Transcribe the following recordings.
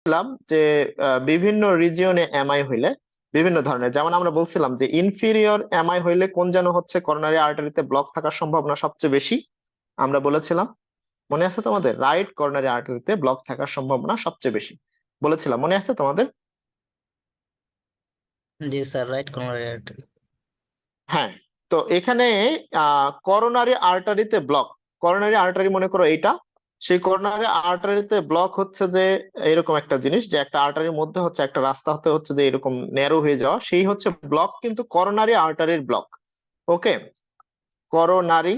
বলছিলাম যে বিভিন্ন রিজিয়নে এমআই হইলে বিভিন্ন ধরনের যেমন আমরা বলছিলাম যে ইনফিরিয়র এমআই হইলে কোন যেন হচ্ছে করোনারি আর্টারিতে ব্লক থাকার সম্ভাবনা সবচেয়ে বেশি। আমরা বলেছিলাম মনে আছে তোমাদের? রাইট করোনারি আর্টারিতে ব্লক থাকার সম্ভাবনা সবচেয়ে বেশি। বলেছিলাম মনে আছে তোমাদের? জি স্যার রাইট কোনোয়ারি আর্টারি হ্যাঁ তো এখানে আহ করোনারি আর্টারিতে ব্লক করোনারি আর্টারি মনে করো এইটা সেই করোনারি আর্টারিতে ব্লক হচ্ছে যে এরকম একটা জিনিস, যে একটা আর্টারির মধ্যে হচ্ছে একটা রাস্তা হতে হচ্ছে যে এরকম ন্যারো হয়ে যাওয়া, সেই হচ্ছে ব্লক কিন্তু coronary আর্টারির block okay coronary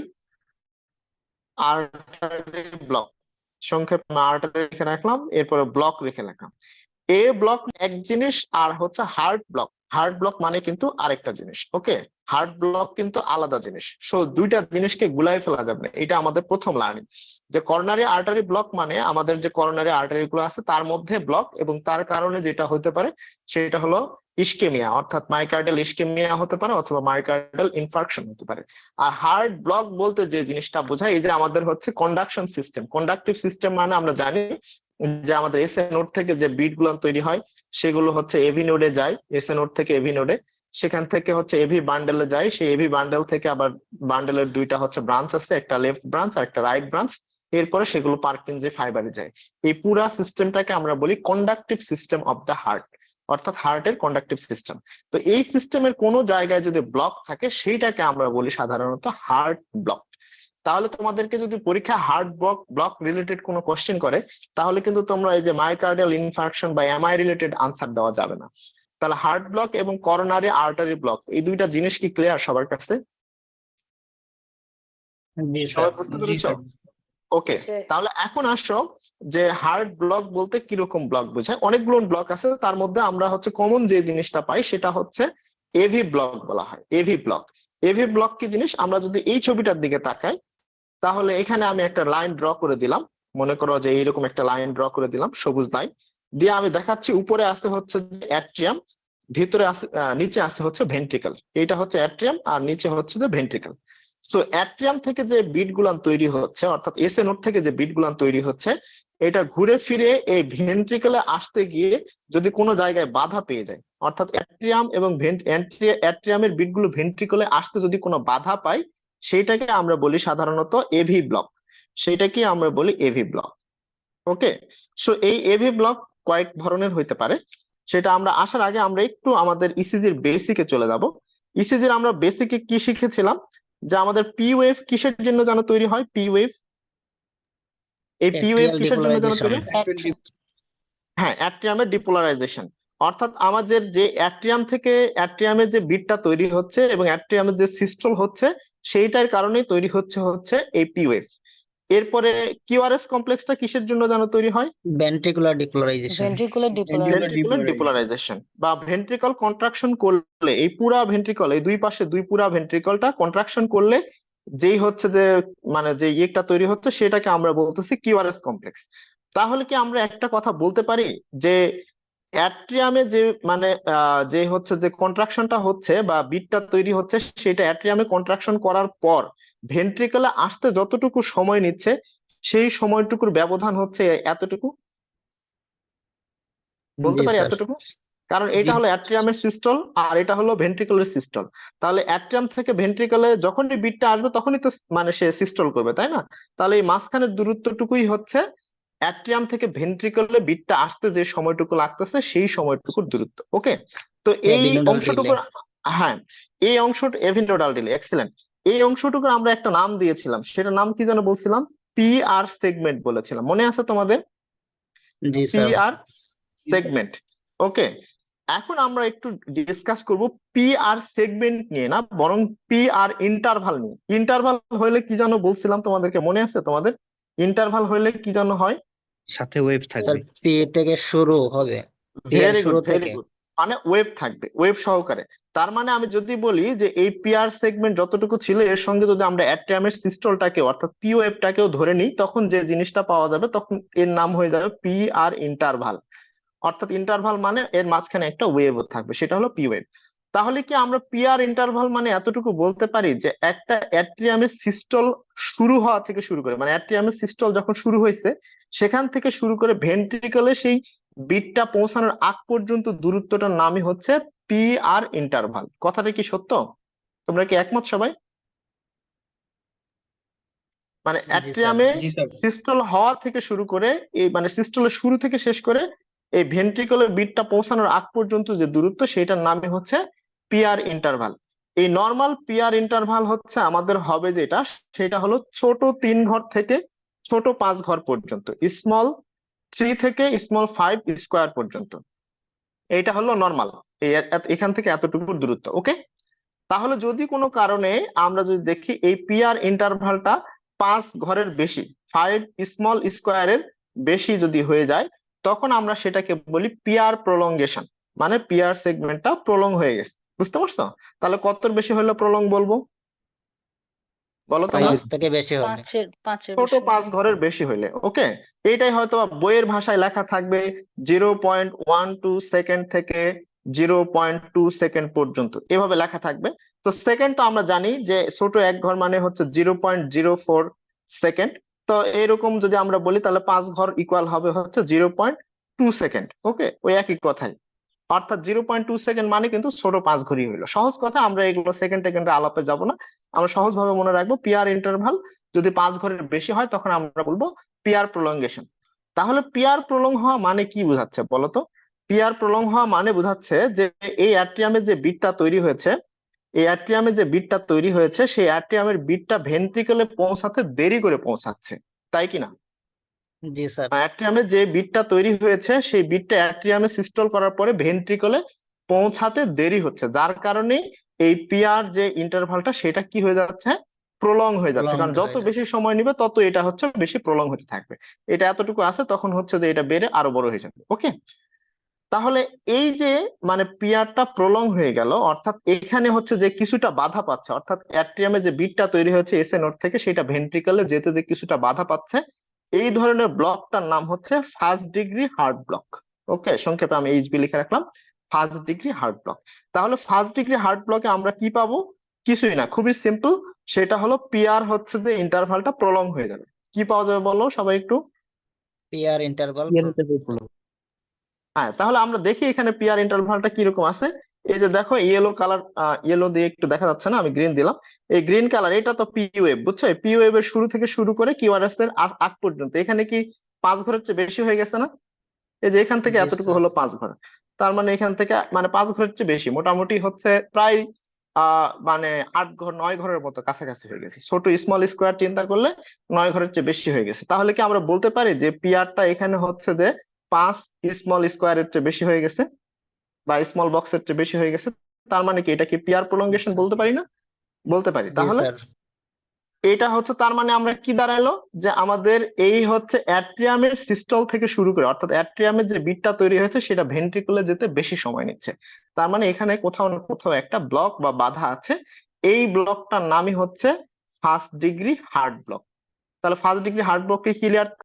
artery block সংক্ষেপে আর্টারি লিখে রাখলাম, এরপরে ব্লক লিখে রাখলাম। এ ব্লক এক জিনিস আর হচ্ছে হার্ট ব্লক হার্ট ব্লক মানে কিন্তু আরেকটা জিনিস ওকে হার্ট ব্লক কিন্তু আলাদা জিনিস। সো দুইটা জিনিসকে গুলাই ফেলা যাবে না। এটা আমাদের প্রথম লার্নিং যে করোনারি আর্টারি ব্লক মানে আমাদের যে করোনারি আর্টারি গুলো আছে, তার মধ্যে ব্লক এবং তার কারণে যেটা হতে পারে, সেটা হলো ইস্কেমিয়া অর্থাৎ মাইকার্ডিয়াল ইস্কেমিয়া হতে পারে অথবা মাইকার্ডিয়াল ইনফার্কশন হতে পারে। আর হার্ট ব্লক বলতে যে জিনিসটা বোঝায়, এই যে আমাদের হচ্ছে কন্ডাকশন সিস্টেম কন্ডাকটিভ সিস্টেম মানে আমরা জানি যে আমাদের এস নোড থেকে যে বিটগুলো তৈরি হয়, সেগুলো হচ্ছে এভি নোডে যায়। এস নোড থেকে এভি নোডে সেখান থেকে হচ্ছে এভি বান্ডেলে যায়। সেই এভি বান্ডেল থেকে আবার বান্ডেলের দুইটা হচ্ছে ব্রাঞ্চ আছে, একটা লেফট ব্রাঞ্চ আর একটা রাইট ব্রাঞ্চ এরপরে সেগুলো পার্কিং পার্কিনজে ফাইবারে যায়। এই পুরা সিস্টেমটাকে আমরা বলি conductive system of the heart অর্থাৎ হার্টের কন্ডাকটিভ সিস্টেম তো এই সিস্টেমের কোনো জায়গায় যদি ব্লক থাকে, সেইটাকে আমরা বলি সাধারণত হার্ট ব্লক তাহলে তোমাদেরকে যদি পরীক্ষা হার্ট ব্লক ব্লক রিলেটেড কোনো কোশ্চেন করে, তাহলে কিন্তু তোমরা এই যে মাইকার্ডিয়াল ইনফার্কশন বা এমআই রিলেটেড আনসার দেওয়া যাবে না। তাহলে হার্ট ব্লক এবং করোনারি আর্টারি ব্লক এই দুইটা জিনিস কি ক্লিয়ার সবার কাছে? জি সবাই স্যার বুঝতে জি পেরেছ? স্যার। ওকে তাহলে এখন আসো যে হার্ট ব্লক বলতে কীরকম ব্লক বোঝায়? অনেকগুলো ব্লক আছে তার মধ্যে আমরা হচ্ছে কমন যে জিনিসটা পাই সেটা হচ্ছে এভি ব্লক বলা হয় এভি ব্লক এভি ব্লক কি জিনিস? আমরা যদি এই ছবিটার দিকে তাকাই তাহলে এখানে আমি একটা লাইন ড্র করে দিলাম। মনে করো যে এইরকম একটা লাইন ড্র করে দিলাম সবুজ লাইন দিয়ে আমি দেখাচ্ছি উপরে আছে হচ্ছে অ্যাট্রিয়াম ভিতরে আছে নিচে আছে হচ্ছে ভেন্ট্রিকল এটা হচ্ছে অ্যাট্রিয়াম আর নিচে হচ্ছে যে ভেন্ট্রিকল সো অ্যাট্রিয়াম থেকে যে বিট গুলান তৈরি হচ্ছে, অর্থাৎ এস নোড থেকে যে বিট গুলান তৈরি হচ্ছে, এটা ঘুরে ফিরে এই ভেন্ট্রিকলে আসতে গিয়ে যদি কোনো জায়গায় বাধা পেয়ে যায়, অর্থাৎ অ্যাট্রিয়াম এবং অ্যাট্রিয়ামের বিটগুলো ভেন্ট্রিকলে আসতে যদি কোনো বাধা পায়, সেইটাকে আমরা বলি সাধারণত এভি ব্লক সেইটাকে আমরা বলি এভি ব্লক ওকে সো এই এভি ব্লক কয়েক ধরনের হইতে পারে। সেটা আমরা আসার আগে আমরা একটু আমাদের ইসিজির বেসিকে চলে যাব। ইসিজির আমরা বেসিকে কি শিখেছিলাম? যে আমাদের পি ওয়েভ কিসের জন্য যেন তৈরি হয়? পি ওয়েভ এই পি ওয়েভ কিসের জন্য যেন তৈরি হ্যাঁ? অ্যাট্রিয়ামের ডিপোলারাইজেশন অর্থাৎ আমাদের যে অ্যাট্রিয়াম থেকে অ্যাট্রিয়ামের যে বিটটা তৈরি হচ্ছে এবং অ্যাট্রিয়ামের যে সিস্টল হচ্ছে সেইটার কারণেই তৈরি হচ্ছে হচ্ছে এই পি ওয়েভ এরপরে কিউআরএস কমপ্লেক্সটা কিসের জন্য যেন তৈরি হয়? Ventricular depolarization ventricular ventricular depolarization depolarization বা ভেন্ট্রিকল কন্ট্রাকশন করলে এই পুরা ভেন্ট্রিকল এই দুই পাশে দুই পুরা ভেন্ট্রিকলটা কন্ট্রাকশন করলে যেই হচ্ছে যে মানে যে ইয়েটা তৈরি হচ্ছে সেটাকে আমরা বলতেছি কিউআরএস কমপ্লেক্স। তাহলে কি আমরা একটা কথা বলতে পারি যে অ্যাট্রিয়ামে যে মানে যে হচ্ছে যে কন্ট্রাকশনটা হচ্ছে বা বিটটা তৈরি হচ্ছে সেটা অ্যাট্রিয়ামে কন্ট্রাকশন করার পর ভেন্ট্রিকলে আসতে যতটুকু সময় নিচ্ছে সেই সময়টুকুর ব্যবধান হচ্ছে এতটুকু? বলতে পারি এতটুকু? কারণ এটা। হলো অ্যাট্রিয়ামের সিস্টল আর এটা হলো ভেন্ট্রিকলের সিস্টল তাহলে অ্যাট্রিয়াম থেকে ভেন্ট্রিকলে যখনই বিটটা আসবে তখনই তো মানে সে সিস্টল করবে তাই না? তাহলে এই মাঝখানের দূরত্বটুকুই হচ্ছে অ্যাট্রিয়াম থেকে ভেন্ট্রিকলে বিটটা আসতে যে সময়টুকু লাগতেছে সেই সময়টুকুর দূরত্ব ওকে? তো এই অংশটুকু হ্যাঁ এই অংশটা এভিনোডাল ডিলে এক্সিলেন্ট এই অংশটুকুর আমরা একটা নাম দিয়েছিলাম সেটা নাম কি যেন বলছিলাম? পি আর সেগমেন্ট বলেছিলাম মনে আছে তোমাদের? জি পি আর সেগমেন্ট ওকে? এখন আমরা একটু ডিসকাস করব পি আর সেগমেন্ট নিয়ে না বরং পি আর ইন্টারভাল নিয়ে। ইন্টারভাল হইলে কি যেন বলছিলাম তোমাদেরকে মনে আছে তোমাদের? ইন্টারভাল হইলে কি যেন হয়? সাথে ওয়েভ থাকবে। পি থেকে শুরু হবে। এর ভেরি শুরু থেকে। মানে ওয়েভ থাকবে ওয়েভ সহকারে। তার মানে আমি যদি বলি যে এই পিআর সেগমেন্ট যতটুকু ছিল এর সঙ্গে যদি আমরা অ্যাট্রিয়ামের সিস্টলটাকে অর্থাৎ পি ওয়েভটাকেও ধরে নিই তখন যে জিনিসটা পাওয়া যাবে তখন এর নাম হয়ে যাবে পি আর ইন্টারভাল অর্থাৎ ইন্টারভাল মানে এর মাঝখানে একটা ওয়েভ থাকবে সেটা হলো পি ওয়েভ তাহলে কি আমরা পি আর ইন্টারভাল মানে এতটুকু বলতে পারি যে একটা অ্যাট্রিয়ামের সিস্টল শুরু হওয়া থেকে শুরু করে মানে অ্যাট্রিয়ামের সিস্টল যখন শুরু হয়েছে সেখান থেকে শুরু করে ভেন্ট্রিকলে সেই বিটটা পৌঁছানোর আগ পর্যন্ত দূরত্বটার নামই হচ্ছে পি আর ইন্টারভাল কথাটা কি সত্য? তোমরা কি একমত সবাই? মানে অ্যাট্রিয়ামে সিস্টল হওয়া থেকে শুরু করে এই মানে সিস্টলের শুরু থেকে শেষ করে এই ভেন্ট্রিকলের বিটটা পৌঁছানোর আগ পর্যন্ত যে দূরত্ব সেটার নামই হচ্ছে পিআর ইন্টারভাল এই নর্মাল পিআর ইন্টারভাল হচ্ছে আমাদের হবে যেটা, সেটা হলো ছোট তিন ঘর থেকে ছোট পাঁচ ঘর পর্যন্ত স্মল থ্রি থেকে স্মল ফাইভ স্কোয়ার পর্যন্ত। এইটা হলো নর্মাল এখান থেকে এতটুকু দূরত্ব ওকে তাহলে যদি কোনো কারণে আমরা যদি দেখি এই পিয়ার ইন্টারভালটা পাঁচ ঘরের বেশি ফাইভ স্মল স্কোয়ারের বেশি যদি হয়ে যায়, তখন আমরা সেটাকে বলি পিয়ার প্রলঙ্গেশন মানে পিআর সেগমেন্টটা প্রলং হয়ে গেছে। বুঝতে পারছ? তাহলে কতর বেশি হলে প্রলং বলব? বলো তো। পাঁচ থেকে বেশি হলে। পাঁচের পাঁচের ছোট বেশি। পাঁচ ঘরের বেশি হইলে ওকে? এইটাই হয়তো বইয়ের ভাষায় লেখা থাকবে zero point one two second থেকে জিরো পয়েন্ট টু সেকেন্ড পর্যন্ত। এভাবে লেখা থাকবে। তো সেকেন্ড তো আমরা জানি যে ছোট এক ঘর মানে হচ্ছে zero point zero four second তো এরকম যদি আমরা বলি তাহলে পাঁচ ঘর ইকুয়াল হবে হচ্ছে zero point two second okay? ওই একই কথাই। অর্থাৎ জিরো পয়েন্ট টু সেকেন্ড মানে কিন্তু ছোট পাঁচ ঘড়ি হইল সহজ কথা, আমরা এগুলো সেকেন্ড সেকেন্ডে আলাপে যাব না। আমরা সহজভাবে মনে রাখব পিআর ইন্টারভাল যদি পাঁচ ঘরের বেশি হয়, তখন আমরা বলব পিআর প্রলঙ্গেশন তাহলে পিআর প্রলং হওয়া মানে কি বোঝাচ্ছে বলতো পিআর প্রলং হওয়া মানে বোঝাচ্ছে যে এই অ্যাট্রিয়ামে যে বিটটা তৈরি হয়েছে, এই অ্যাট্রিয়ামে যে বিটটা তৈরি হয়েছে, সেই অ্যাট্রিয়ামের বিটটা ভেন্ট্রিকলে পৌঁছাতে দেরি করে পৌঁছাচ্ছে। তাই কি না? জি স্যার। অ্যাট্রিয়ামে যে বিটটা তৈরি হয়েছে সেই বিটটা অ্যাট্রিয়ামে সিস্টল করার পরে ভেন্ট্রিকলে পৌঁছাতে দেরি হচ্ছে। যার কারণে এই পিআর যে ইন্টারভালটা সেটা কি হয়ে যাচ্ছে? প্রলং হয়ে যাচ্ছে। কারণ যত বেশি সময় নিবে তত এটা হচ্ছে বেশি প্রলং হতে থাকবে। এটা এতটুকু আছে তখন হচ্ছে যে এটা বেড়ে আরও বড় হয়ে যাবে। ওকে? তাহলে এই যে মানে পিআরটা প্রলং হয়ে গেল অর্থাৎ এখানে হচ্ছে যে কিছুটা বাধা পাচ্ছে অর্থাৎ অ্যাট্রিয়ামে যে বিটটা তৈরি হয়েছে এসএ নোড থেকে সেটা ভেন্ট্রিকলে যেতে যে কিছুটা বাধা পাচ্ছে এই ধরনের ব্লকটার নাম হচ্ছে first degree heart block okay সংক্ষেপে আমি এইচবি লিখে রাখলাম ফার্স্ট ডিগ্রি হার্ট ব্লক তাহলে ফার্স্ট ডিগ্রি হার্ট ব্লকে আমরা কি পাবো? কিছুই না খুবই সিম্পল সেটা হলো পিআর হচ্ছে যে ইন্টারভালটা প্রলং হয়ে যাবে। কি পাওয়া যাবে বলো সবাই একটু? পিআর ইন্টারভাল হ্যাঁ তাহলে আমরা দেখি এখানে পিআর ইন্টারভালটা কীরকম আছে। এই যে দেখো ইয়েলো কালার ইয়েলো দিয়ে একটু দেখা যাচ্ছে না আমি গ্রিন দিলাম। এই গ্রিন কালার এটা তো পি ওয়েভ বুঝছ? পি ওয়েভ এর শুরু থেকে শুরু করে কিউআরএস এর আগ- পর্যন্ত। এখানে কি পাঁচ ঘরের চেয়ে বেশি হয়ে গেছে না? এই যে এখান থেকে এতটুকু হলো পাঁচ ঘর। তার মানে এখান থেকে মানে পাঁচ ঘরের চেয়ে বেশি। মোটামুটি হচ্ছে প্রায় আহ মানে আট ঘর নয় ঘরের মতো কাছাকাছি হয়ে গেছে। ছোট স্মল স্কোয়ার চিন্তা করলে নয় ঘরের চেয়ে বেশি হয়ে গেছে। তাহলে কি আমরা বলতে পারি যে পিয়ারটা এখানে হচ্ছে যে পাঁচ স্মল স্কোয়ারের চেয়ে বেশি হয়ে গেছে বা স্মল বক্সের চেয়ে বেশি হয়ে গেছে তার মানে কি এটা কি পিআর প্রলঙ্গেশন বলতে পারি না? বলতে পারি। তাহলে এটা হচ্ছে তার মানে আমরা কি দাঁড়াল যে আমাদের এই হচ্ছে অ্যাট্রিয়ামের সিস্টল থেকে শুরু করে অর্থাৎ অ্যাট্রিয়ামের যে বিটটা তৈরি হয়েছে সেটা ভেন্ট্রিকুলে যেতে বেশি সময় নিচ্ছে। তার মানে এখানে কোথাও না কোথাও একটা ব্লক বা বাধা আছে। এই ব্লকটার নামই হচ্ছে ফার্স্ট ডিগ্রি হার্ট ব্লক তাহলে ফার্স্ট ডিগ্রি হার্ট ব্লককে ক্লিয়ার